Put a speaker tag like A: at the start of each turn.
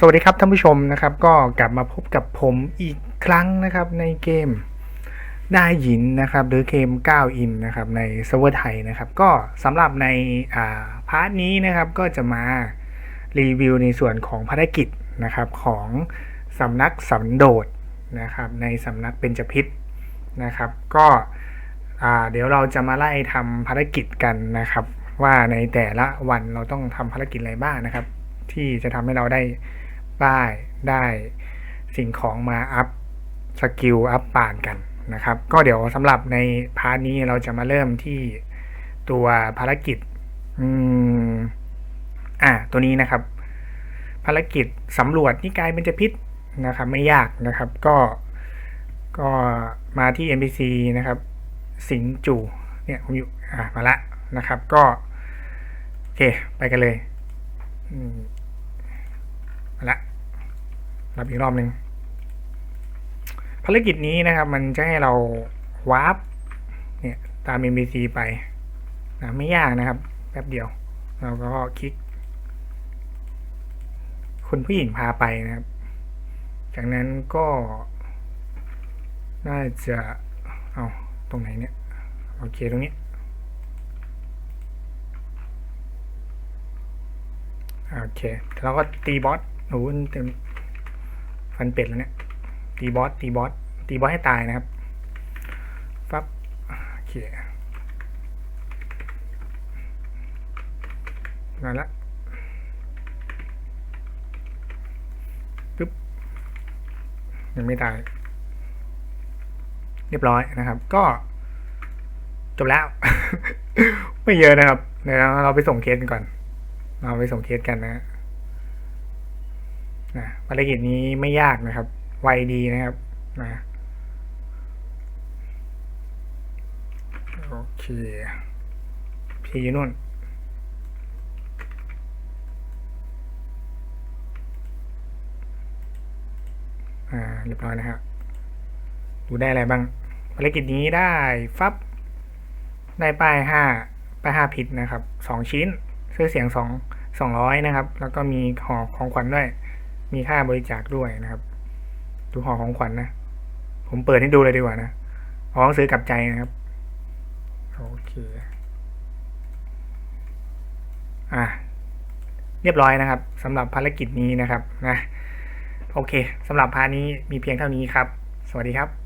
A: สวัสดีครับท่านผู้ชมนะครับ ก็กลับมาพบกับผมอีกครั้งนะครับในเกมได้หยินนะครับ หรือเกม9อินนะครับในเซิร์ฟเวอร์ไทยนะครับ ก็สำหรับในาพาร์ทนี้นะครับก็จะมารีวิวในส่วนของภารกิจนะครับของสำนักสันโดษนะครับในสำนักเบญจพิษนะครับ ก็เดี๋ยวเราจะมาไล่ทำภารกิจกันนะครับ ว่าในแต่ละวันเราต้องทำภารกิจอะไรบ้างนะครับ ที่จะทำให้เราได้ ป้ได้สิ่งของมาอัพสกิลอัพปานกันนะครับ ก็เดี๋ยวสำหรับในพาร์ทนี้เราจะมาเริ่มที่ตัวภารกิจอืมอ่าตัวนี้นะครับ ภารกิจสำรวจนิกายเบญจพิษนะครับ ไม่ยากนะครับ ก็ก็มาที่ NPC นะครับ สิงจูเนี่ยผมอยู่อ่ามาละนะครับ ก็ โอเค ไปกันเลย อืม ละรับอีกรอบหนึ่งภารกิจนี้นะครับ มันจะให้เราวาร์ปเนี่ยตาม NPC ไปนะไม่ยากนะครับ แป๊บเดียว เราก็คลิก คุณผู้หญิงพาไปนะครับ จากนั้นก็ น่าจะเอาตรงไหนเนี่ย โอเคตรงนี้โอเค แล้วก็ตีบอส โอ้โหเต็มฟันเป็ดแล้วเนี่ย ตีบอส ตีบอส ตีบอสให้ตายนะครับ ฟับโอเคมาละปึ๊บยังไม่ตาย เรียบร้อยนะครับ ก็ จบแล้ว ไม่เยอะนะครับเดี๋ยวเราไปส่งเคสกันก่อน เราไปส่งเคสกันนะฮะ นะภารกิจนี้ไม่ยากนะครับ ไวดีนะครับนะโอเคพี่อยู่นู่นอ่าเรียบร้อยนะครับดูได้อะไรบ้างภารกิจนี้ได้ฟับ ได้ป้ายห้าป้ายห้าพิษนะครับสองชิ้นซื้อเสียงสองสองร้อยนะครับ แล้วก็มีห่อของขวัญด้วย มีค่าบริจาคด้วยนะครับ ดูห่อของขวัญนะผมเปิดให้ดูเลยดีกว่านะอ๋อซื้อกลับใจนะครับ โอเค อะ เรียบร้อยนะครับสำหรับภารกิจนี้นะครับนะโอเคสำหรับพานี้มีเพียงเท่านี้ครับ สวัสดีครับ